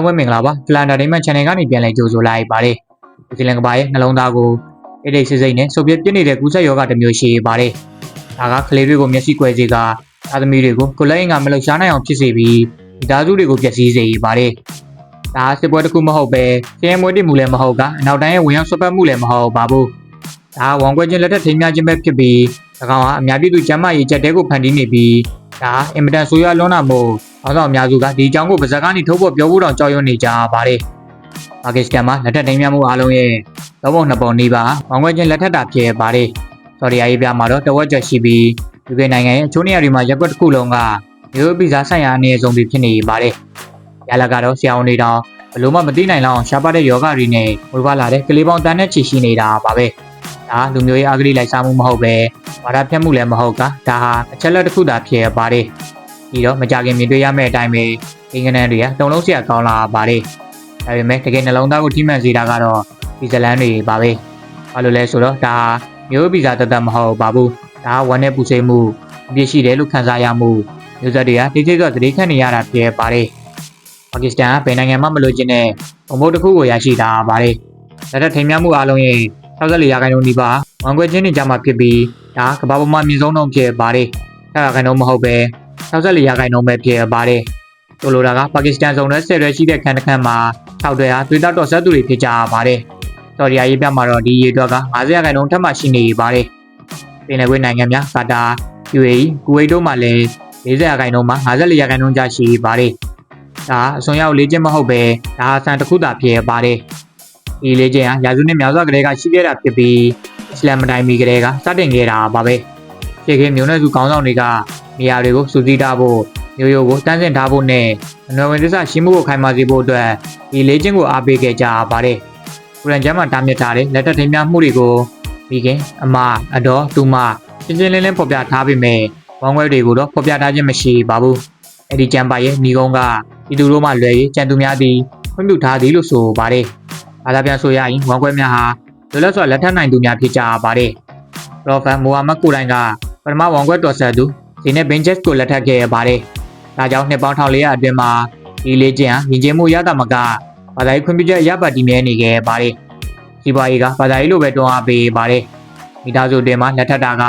လုံးပဲမင်္ဂလာပါဖလန်တာဒိမန် channel ကနေပြန်လည်ကြိုဆိုလိုက်ပါတယ်ဒီကလန်ကပါရဲ့နှလုံးသားကိုအိတ်အိတ်စိစိတ်နဲ့ဆုပ်ပြပြစ်နေတဲ့ကူးဆက်ယောဂတစ်မျိုးရှိပါတယ်ဒါကကလေးတွေကိုမျက်စိကွယ်စေကသားသမီးတွေကိုကိုယ်လက်အင်ကမလှုပ်ရှားနိုင်အောင်ဖြစ်စေပြီးမိသားစုတွေကိုပျက်စီးစေပါတယ်ဒါစစ်ပွဲတစ်ခုမဟုတ်ပဲဆင်းရဲမွေးတည်မှုလည်းမဟုတ်ကအနောက်တိုင်းရဲ့ဝင်ရောက်ဆွတ်ပတ်မှုလည်းမဟုတ်ပါဘူးဒါဝန်ကွက်ချင်းလက်ထက်ထိမ်းများခြင်းပဲဖြစ်ပြီး၎င်းဟာအများပြည်သူကျမ်းမာရေးချက်တဲကိုဖန်တီးနေပြီး ဒါအင်မတန်ဆိုးရွားလွန်းတာမို့အောင်ဆောင်အများစုကဒီအကြောင်းကိုပါဇက်ကနေထုတ်ဖို့ပြောဖို့တောင်ကြောက်ရွံ့နေကြပါတယ်။ပါကစ္စတန်မှာလက်ထက်တိုင်းများမှုအားလုံးရဲ့သုံးပုံနှစ်ပုံနေပါမောင်ခွဲချင်းလက်ထက်တာဖြစ်ပါတယ်။ဆော်ဒီအာရေးဗျမှာတော့တဝက်ကျော်ရှိပြီး UK နိုင်ငံရဲ့အချိုးနေရာတွေမှာရက်ကွက်တစ်ခုလုံးကမျိုးပီဇာဆိုင်ရာအနေအဆုံးတွေဖြစ်နေပါတယ်။ရလာကတော့ဆရာဝန်တွေတောင်ဘလို့မှမသိနိုင်လောက်အောင်ရှားပါတဲ့ယောဂတွေနဲ့ဝေဖလာတဲ့ကလေးပေါင်းတန်းနဲ့ချီရှိနေတာပါပဲ။ ဒါလူမျိုးရေးအဂတိလိုက်စားမှုမဟုတ်ပဲဘာသာဖြတ်မှုလည်းမဟုတ်ကဒါဟာအချက်လက်တစ်ခုသာဖြစ်ပါတယ်။ပြီးတော့မကြခင်မြင်တွေ့ရမယ့်အတိုင်းပဲအင်္ဂလန်တွေကတုံလုံးဆရာကောင်းလာပါတယ်။ဒါပေမဲ့တကယ်နှလုံးသားကိုထိမှန်စေတာကတော့ဒီဇလန်တွေပါပဲ။ဘာလို့လဲဆိုတော့ဒါမျိုးဗီဇာတသက်မဟုတ်ပါဘူး။ဒါဝမ်းနဲ့ပူဆွေးမှုအပြစ်ရှိတယ်လို့ခံစားရမှုမျိုးဆက်တွေကတိကျတော့သတိခတ်နေရတာဖြစ်ပါတယ်။ပါကစ္စတန်ကဘယ်နိုင်ငံမှမလိုချင်တဲ့ဘုံဘုတ်တစ်ခုကိုရရှိတာပါတယ်။လက်ထက်ထိမ်းမြမှုအလုံးရဲ့ 64ရာခိုင်နှုန်းဒီပါဝန်ခွဲချင်းနေကြမှာဖြစ်ပြီးဒါကမ္ဘာပေါ်မှာမြင့်ဆုံးနှုန်းဖြစ်ပါတယ်။အဲ့ဒါခိုင်နှုန်းမဟုတ်ပဲ64ရာခိုင်နှုန်းပဲဖြစ်ပါတယ်။ဆိုလိုတာကပါကစ္စတန်စုံတဲ့10ရွယ်ရှိတဲ့ခန်းတစ်ခန်းမှာ6ရွယ်ဟာသွေးသားတော်ဆက်သူတွေဖြစ်ကြပါတယ်။ဆော်ဒီအာရေးဗျမှာတော့ဒီရေအတွက်က50ရာခိုင်နှုန်းထပ်မှရှိနေပါတယ်။ပင်လယ်ကွေးနိုင်ငံများကာတာ UAE ကူဝိတ်တို့မှာလည်း40ရာခိုင်နှုန်းမှာ54ရာခိုင်နှုန်းကျရှိပါတယ်။ဒါအစွန်ရောက်လေ့ကျင့်မဟုတ်ပဲဒါဟာဆန်တစ်ခုသာဖြစ်ပါတယ်။ ဒီလေ့ကျင့်ဟာရာစုနှစ်များစွာကလေးကရှိခဲ့တာဖြစ်ပြီးအစ္စလာမ်တိုင်းမီကလေးကစတင်ခဲ့တာပါပဲ။ခြေခေမျိုးနွယ်စုကောင်းဆောင်တွေကနေရာတွေကိုစူးစီးထားဖို့မျိုးရိုးကိုတန်းစင်ထားဖို့နဲ့အနွယ်ဝင်သစ္စာရှိမှုကိုခိုင်မာစေဖို့အတွက်ဒီလေးချင်းကိုအားပေးခဲ့ကြပါတယ်။ကုရန်ကျမ်းမှာတားမြစ်ထားတဲ့လက်ထက်ထိမ်းများမှုတွေကိုမိခင်အမအတော်တူမရှင်းရှင်းလင်းလင်းဖော်ပြထားပေမဲ့ဝန်ခွဲတွေကိုတော့ဖော်ပြထားခြင်းမရှိပါဘူး။အဲ့ဒီကျမ်းပါရဲ့ညီကုန်းကဒီသူတို့မှလွယ်ရေးကြံသူများသည်ခွင့်ပြုထားသည်လို့ဆိုပါတယ်။ အားသာပြန်ဆိုရရင်ဝန်ခွဲများဟာလွယ်လတ်စွာလက်ထပ်နိုင်သူများဖြစ်ကြပါတယ်။ပရောဖက်မိုဟာမက်ကိုယ်တိုင်ကပထမဝန်ခွဲတော်ဆက်သူဒီနဲ့ဘင်ဂျက်ကိုလက်ထပ်ခဲ့ရပါတယ်။ဒါကြောင့်နှစ်ပေါင်း1400အတွင်းမှာဒီလေးကျန်ယဉ်ကျေးမှုရတာမကဘာသာရေးခွင့်ပြုချက်ရပါတည်မြဲနေခဲ့ပါတယ်။စီပွားရေးကဘာသာရေးလိုပဲတွန်းအားပေးပါတယ်။မိသားစုအတွင်းမှာလက်ထပ်တာက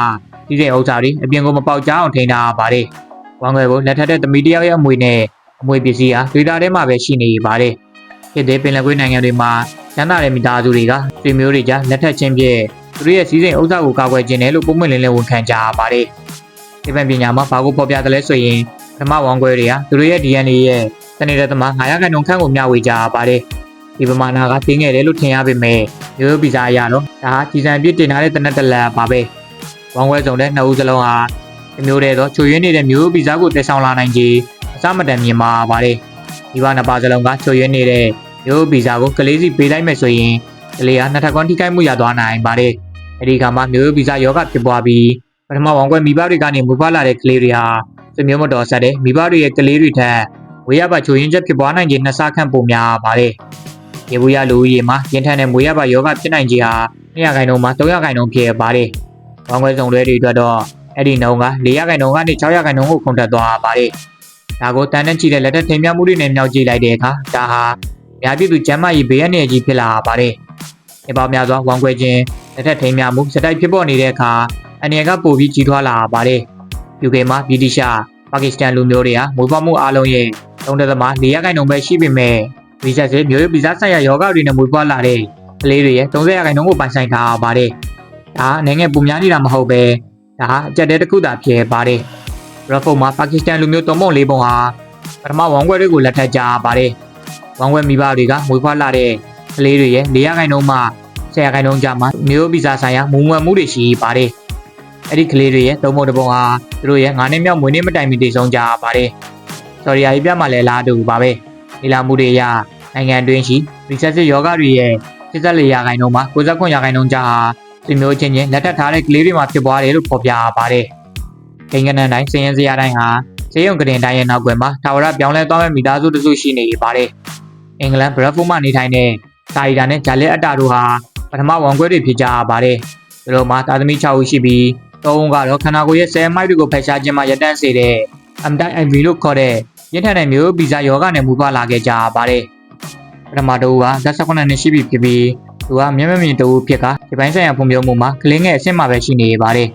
ဒီတဲ့ဥစ္စာတွေအပြင်ကိုမပေါက်ကြအောင်ထိန်းထားပါတယ်။ဝမ်ငွေကိုလက်ထပ်တဲ့သမီးတယောက်ရဲ့အမွေနဲ့အမွေပစ္စည်းဟာဒေတာထဲမှာပဲရှိနေပါတယ်။ဖြစ်တဲ့ပင်လယ်ကွေးနိုင်ငံတွေမှာ ကျန်းသာတဲ့မိသားစုတွေကဆွေမျိုးတွေကြားလက်ထပ်ချင်းဖြင့်သူတို့ရဲ့စီးစိမ်ဥစ္စာကိုကာကွယ်ခြင်းနဲ့လို့ပုံမှန်လင်းလင်းဝန်ခံကြပါတယ်။ဒီပန်ပညာမှာဘာကိုဖော်ပြတယ်လဲဆိုရင်ပထမဝန်ခွဲတွေဟာသူတို့ရဲ့ DNA ရဲ့တနေ့တည်းသမား900ခန့်နှုန်းခန့်ကိုမျှဝေကြပါတယ်။ဒီပမာဏကသိငယ်တယ်လို့ထင်ရပေမဲ့ရိုးရိုးပီဇာအရတော့ဒါဟာကြီးစံပြစ်တင်ထားတဲ့တနက်တလက်ပါပဲ။ဝန်ခွဲစုံတဲ့နှစ်ဦးစလုံးဟာဒီမျိုးတည်းသောချွေရင်းနေတဲ့မျိုးပီဇာကိုတည်ဆောင်လာနိုင်ကြီးအစမတန်မြင်မာပါတယ်။ဒီဘာနှစ်ပါးစလုံးကချွေရင်းနေတဲ့ မျိုးပီဇာကိုကလေးစီပေးလိုက်မယ်ဆိုရင်ကလေးဟာနှစ်ထပ်ကွန်ထိခိုက်မှုရသွားနိုင်ပါတယ်။အဲဒီခါမှာမျိုးပီဇာယောဂဖြစ်ပွားပြီးပထမဝန်ခွဲမိဘတွေကနေမူဖလာတဲ့ကလေးတွေဟာဆွေမျိုးမတော်ဆက်တဲ့မိဘတွေရဲ့ကလေးတွေထက်ဝေးရပါချိုရင်းချက်ဖြစ်ပွားနိုင်ခြင်းနှစ်ဆခန့်ပိုများပါတယ်။ရေဘူးရလူဦးရေမှာရင်ထန်တဲ့မွေးရပါယောဂဖြစ်နိုင်ခြင်းဟာ200ခိုင်နှုန်းမှာ300ခိုင်နှုန်းဖြစ်ပါတယ်။ဝန်ခွဲဆောင်တွေတွေအတွက်တော့အဲ့ဒီနှုန်းက400ခိုင်နှုန်းကနေ600ခိုင်နှုန်းကိုခုန်တက်သွားပါတယ်။ဒါကိုတန်တဲ့ချီတဲ့လက်ထက်ထိမ်းမြမှုတွေနဲ့မြောက်ကြည့်လိုက်တဲ့အခါဒါဟာအ များပြည်သူကျမ်းမာရေးဘေးအန္တရာယ်ကြီးဖြစ်လာပါတယ်။ဒီပေါင်းများစွာဝန်ခွဲခြင်းလက်ထက်ထိမ်းမြမှုစတိုက်ဖြစ်ပေါ်နေတဲ့အခါအနေကပိုပြီးကြီးထွားလာပါတယ်။ UK မှာဗြိတိရှပါကစ္စတန်လူမျိုးတွေဟာမွေးဖွားမှုအလုံးရဲ့သုံးသက်သမား၄ရာခိုင်နှုန်းပဲရှိပေမဲ့ဗီဇက်စစ်မျိုးရိုးဗီဇဆိုင်ရာယောဂတွေနဲ့မွေးဖွားလာတဲ့ကလေးတွေရဲ့30ရာခိုင်နှုန်းကိုပိုင်ဆိုင်ထားပါတယ်။ဒါအနေငယ်ပုံများနေတာမဟုတ်ပဲဒါဟာအကြက်တဲတစ်ခုသာဖြစ်ပါတယ်။ Bradford မှာပါကစ္စတန်လူမျိုးသုံးပုံလေးပုံဟာပထမဝန်ခွဲတွေကိုလက်ထပ်ကြပါတယ်။ ဝန်ခွဲမိဘတွေကမွေးဖွားလာတဲ့ကလေးတွေရဲ့၄ရာခိုင်နှုန်းမှ10ရာခိုင်နှုန်းကြာမှမျိုးဗီဇဆိုင်ရာမူမွယ်မှုတွေရှိပါတယ်။အဲ့ဒီကလေးတွေရဲ့သုံးပုံတစ်ပုံဟာသူတို့ရဲ့9နှစ်မြောက်မွေးနေ့မတိုင်မီတည်ဆုံးကြပါတယ်။ဆော်ရီယာကြီးပြမှာလည်းလားတူပါပဲ။ဒီလာမှုတွေအရနိုင်ငံတွင်းရှိရီဆက်စစ်ယောဂတွေရဲ့84ရာခိုင်နှုန်းမှာ69ရာခိုင်နှုန်းကြာဟာဒီမျိုးချင်းချင်းလက်ထပ်ထားတဲ့ကလေးတွေမှာဖြစ်ပွားတယ်လို့ဖော်ပြပါတယ်။ကိန်းကနန်တိုင်းစည်ရင်စရာတိုင်းဟာစေယုံကတင်တိုင်းရဲ့နောက်ွယ်မှာထာဝရပြောင်းလဲသွားမဲ့မိသားစုတစုရှိနေပါတယ်။ အင်္ဂလန်ဘရက်ဖူးမှနေထိုင်တဲ့စာရီတာနဲ့ဂျာလက်အတ္တာတို့ဟာပထမဝန်ခွဲတွေဖြစ်ကြပါတယ်။သူတို့မှာသားသမီး6ဦးရှိပြီးသုံးဦးကတော့ခန္ဓာကိုယ်ရဲ့ဆဲမိုက်တွေကိုဖယ်ရှားခြင်းမှာရပ်တန့်စေတဲ့အမ်တိုင်း IV လို့ခေါ်တဲ့ရင်းထန်တဲ့မျိုးဗီဇယောဂနဲ့မူပွားလာခဲ့ကြပါတယ်ပထမတူကသက်18နှစ်ရှိပြီဖြစ်ပြီးသူကမျက်မမြင်တူဖြစ်ကဒီပိုင်းဆိုင်ရာဖွံ့ဖြိုးမှုမှာကလင်းငယ်အဆင့်မှာပဲရှိနေပါတယ်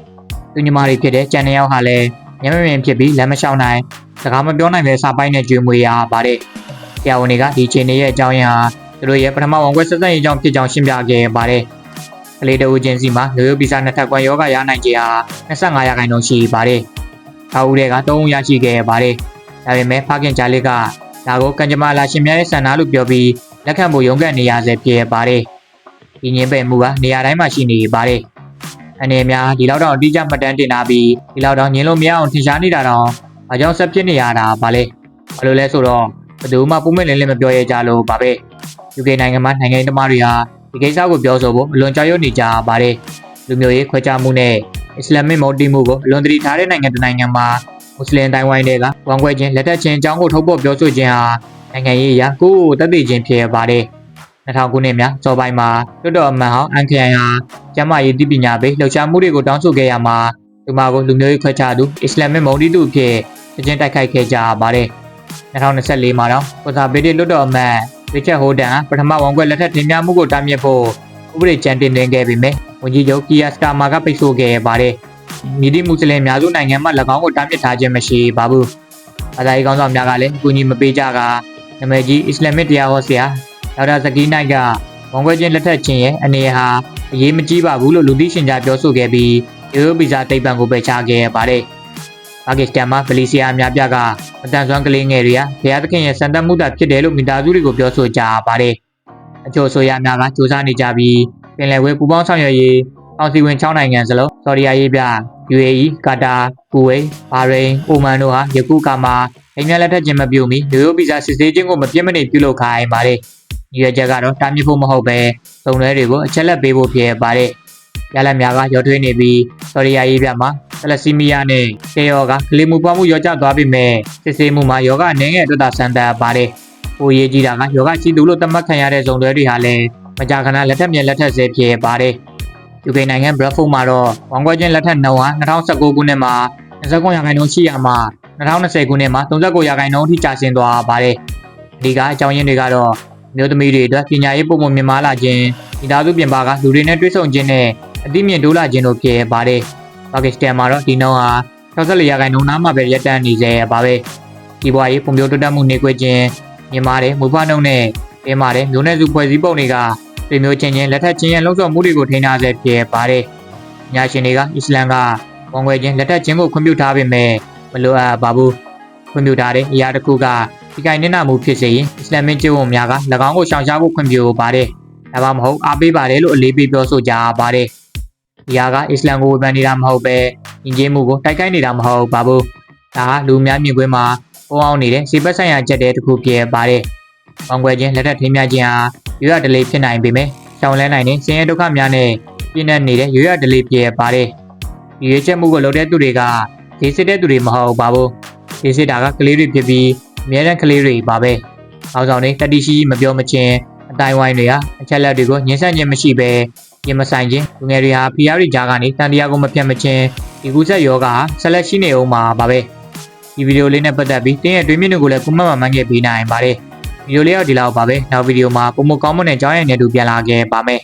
သူညီမတွေဖြစ်တဲ့ကျန်တဲ့ယောက်ဟာလည်းမျက်မမြင်ဖြစ်ပြီးလက်မလျှောက်နိုင်စကားမပြောနိုင်ပဲစာပိုက်နဲ့ကြွေမွေရပါတယ်ဆ ရာဝန်တွေကဒီခြေနေရဲ့အကြောင်းရင်းဟာသူတို့ရဲ့ပထမဝန်ခွဲဆက်ဆက်ရေးကြောင့်ဖြစ်ကြောင်းရှင်းပြခဲ့ပါတယ်ကလေးတူချင်းစီမှာလူရုပ်ဗီဇနှစ်ထပ်ကွန်ယောဂရနိုင်ခြင်းဟာ25ရာခိုင်နှုန်းရှိပါတယ်။ဒါဦးတွေက3ဦးရရှိခဲ့ပါတယ်။ဒါပေမဲ့ဖခင်ဂျာလစ်ကဒါကိုကံကြမ္မာလာရှင်များရဲ့ဆန္ဒလို့ပြောပြီးလက်ခံဖို့ရုန်းကန်နေရဆဲဖြစ်ပါတယ်။ဒီညင်းပယ်မှုကနေရာတိုင်းမှာရှိနေပါတယ်။အနေများဒီလောက်တော့အတိအကျမှတ်တမ်းတင်လာပြီးဒီလောက်တော့ညင်းလို့မရအောင်ထင်ရှားနေတာတော့ဘာကြောင့်ဆက်ဖြစ်နေရတာပါလဲ။ဘာလို့လဲဆိုတော့ ဘယ်သူမှပုံမဲ့လင်းလင်းမပြောရကြလို့ပါပဲ။ UK နိုင်ငံမှာနိုင်ငံရေးသမားတွေဟာဒီကိစ္စကိုပြောဆိုဖို့အလွန်ကြောက်ရွံ့နေကြပါတယ်။လူမျိုးရေးခွဲခြားမှုနဲ့အစ္စလာမစ်မော်တီမှုကိုအလွန်တတိထားတဲ့နိုင်ငံတစ်နိုင်ငံမှာမွတ်စလင်တိုင်းဝိုင်းတွေကဝန်ခွဲခြင်းလက်ထက်ခြင်းအကြောင်းကိုထုတ်ဖော်ပြောဆိုခြင်းဟာနိုင်ငံရေးအရာကိုယ်ကိုတက်တည်ခြင်းဖြစ်ပါတယ်။2000ခုနှစ်များစောပိုင်းမှာလွတ်တော်အမတ်ဟောင်းအန်ခရိုင်ဟာကျမ်းမာရေးတည်ပညာပေးလှုပ်ရှားမှုတွေကိုတောင်းဆိုခဲ့ရမှာဒီမှာကိုလူမျိုးရေးခွဲခြားသူအစ္စလာမစ်မော်တီသူအဖြစ်အကျဉ်းတိုက်ခိုက်ခဲ့ကြပါတယ်။ 2024မှာတော့ကွန်ဆာဗေးတစ်လွတ်တော်အမတ်ရစ်ချက်ဟိုဒန်ပထမဝန်ခွဲလက်ထက်တင်ပြမှုကိုတားမြစ်ဖို့ဥပဒေကြမ်းတင်တင်ခဲ့ပေမဲ့ဝန်ကြီးချုပ်ကီယာစတာမာကပိတ်ဆို့ခဲ့ပါတယ်။မြစ်တိမွတ်စလင်အများစုနိုင်ငံမှာ၎င်းကိုတားမြစ်ထားခြင်းမရှိပါဘူး။ဘာသာရေးကောင်းဆောင်များကလည်းအကူအညီမပေးကြကနာမည်ကြီးအစ္စလာမစ်တရားဟောဆရာဒေါက်တာဇကီးနိုင်ကဝန်ခွဲခြင်းလက်ထက်ခြင်းရဲ့အနေဟာအရေးမကြီးပါဘူးလို့လူသိရှင်ကြားပြောဆိုခဲ့ပြီးယူရိုဗီဇာတိတ်ပံကိုပယ်ချခဲ့ပါတယ်။ ပါကစ္စတန်မှာဗလီဆီယာအများပြကမတန်ဆွမ်းကလေးငယ်တွေကဘုရားသခင်ရဲ့စံတတ်မှုတာဖြစ်တယ်လို့မိသားစုတွေကိုပြောဆိုကြပါတယ်။အချို့ဆိုရအများကစူးစမ်းနေကြပြီးပင်လယ်ဝဲပူပေါင်းဆောင်ရွက်ရေးအောင်စီဝင်6နိုင်ငံစလုံးဆော်ဒီအာရေးဗျ UAE ကာတာကူဝိတ်ဘာရိန်းအိုမန်တို့ဟာယခုကမှာအိမ်မြလက်ထက်ခြင်းမပြုမီလူရိုးဗီဇာစစ်ဆေးခြင်းကိုမပြစ်မနေပြုလုပ်ခိုင်းပါတယ်။ရွေချက်ကတော့တားမြစ်ဖို့မဟုတ်ပဲစုံတွဲတွေကိုအချက်လက်ပေးဖို့ဖြစ်ပါတယ်။ ရလက်များကရောထွေးနေပြီးဆော်ဒီအာရေးဗျမှာဆလစီမီယာနဲ့ကေယောကကလေးမှုပွားမှုရောကျသွားပြီမဲ့စစ်ဆေးမှုမှာယောဂအနေငယ်အတွက်သာစံတတ်ပါတယ်။ပိုရေးကြီးတာကယောဂရှိသူလို့သတ်မှတ်ခံရတဲ့ဇုံတွဲတွေဟာလည်းမကြာခဏလက်ထက်မြက်လက်ထက်ဆဲဖြစ်ပါတယ်။ UK နိုင်ငံ Bradford မှာတော့ဝန်ခွဲချင်းလက်ထက်နှုန်းဟာ2019ခုနှစ်မှာ29ရာခိုင်နှုန်းရှိရမှာ2020ခုနှစ်မှာ39ရာခိုင်နှုန်းအထိကျဆင်းသွားပါတယ်။ဒီကအကြောင်းရင်းတွေကတော့မျိုးသမီးတွေအတွက်ပညာရေးပုံမှန်မြင့်မားလာခြင်းမိသားစုပြင်ပကလူတွေနဲ့တွေ့ဆုံခြင်းနဲ့ အသိမြင့်တိုးလာခြင်းတို့ဖြစ်ပါတယ်။ပါကစ္စတန်မှာတော့ဒီနှုန်းဟာ64ရာခိုင်နှုန်းနားမှာပဲရပ်တန့်နေစေပါပဲ။ဒီဘဝရေးပုံပြတိုးတက်မှုနေခွင့်ခြင်းမြင့်မားတဲ့မူဖနှုန်းနဲ့အဲမားတဲ့မျိုးနွယ်စုဖွဲ့စည်းပုံတွေကပြည်မျိုးချင်းချင်းလက်ထက်ချင်းရဲ့လှုပ်ဆော်မှုတွေကိုထိန်းထားဆဲဖြစ်ပါတယ်။ညာရှင်တွေကအစ္စလမ်ကဝန်ခွဲချင်းလက်ထက်ချင်းကိုခွင့်ပြုထားပေမဲ့မလိုအပ်ပါဘူး။ခွင့်ပြုထားတဲ့အရာတစ်ခုကဒီကိုင်နေနာမှုဖြစ်စေရင်အစ္စလာမစ်ကျင့်ဝတ်များက၎င်းကိုရှောင်ရှားဖို့ခွင့်ပြုပါတယ်။ဒါမှမဟုတ်အားပေးပါတယ်လို့အလေးပေးပြောဆိုကြပါတယ်။ ဒီဟာကအစ္စလမ်ကိုဝေဖန်နေတာမဟုတ်ပဲယဉ်ကျေးမှုကိုတိုက်ခိုက်နေတာမဟုတ်ပါဘူး။ဒါဟာလူများမြင်ကွင်းမှာပေါ်အောင်နေတဲ့စီပတ်ဆိုင်ရာချက်တဲ့တစ်ခုဖြစ်ပါတယ်။ဝန်ခွဲချင်းလက်ထက်ထိမ်းမြခြင်းဟာရွရဒလေးဖြစ်နိုင်ပေမဲ့ရှောင်လဲနိုင်တဲ့ဆင်းရဲဒုက္ခများနဲ့ပြည့်နှက်နေတဲ့ရွရဒလေးဖြစ်ပါတယ်။ဒီရွေးချက်မှုကိုလုပ်တဲ့သူတွေကဒီစစ်တဲ့သူတွေမဟုတ်ပါဘူး။ဒီစစ်တာကကလေးတွေဖြစ်ပြီးအများတဲ့ကလေးတွေပါပဲ။အောက်ဆောင်တွေတတိရှိမပြောမချင်း အတိုင်းဝိုင်းတွေဟာအချက်လက်တွေကိုညှင်းဆန့်ခြင်းမရှိဘဲရင်မဆိုင်ခြင်းလူငယ်တွေဟာဖီယာရီကြားကနေတန်တရားကိုမပြတ်မချင်းဒီကုဆက်ယောဂါဆက်လက်ရှိနေအောင်ပါပါပဲဒီဗီဒီယိုလေးနဲ့ပတ်သက်ပြီးတင်းရဲ့တွေးမြင့်တွေကိုလည်းကွန်မန့်မှာမှန်းခဲ့ပေးနိုင်ပါတယ်ဗီဒီယိုလေးကဒီလောက်ပါပဲနောက်ဗီဒီယိုမှာပုံမကောင်းမွန်တဲ့ကြောင်းရည်နဲ့တူပြန်လာခဲ့ပါမယ်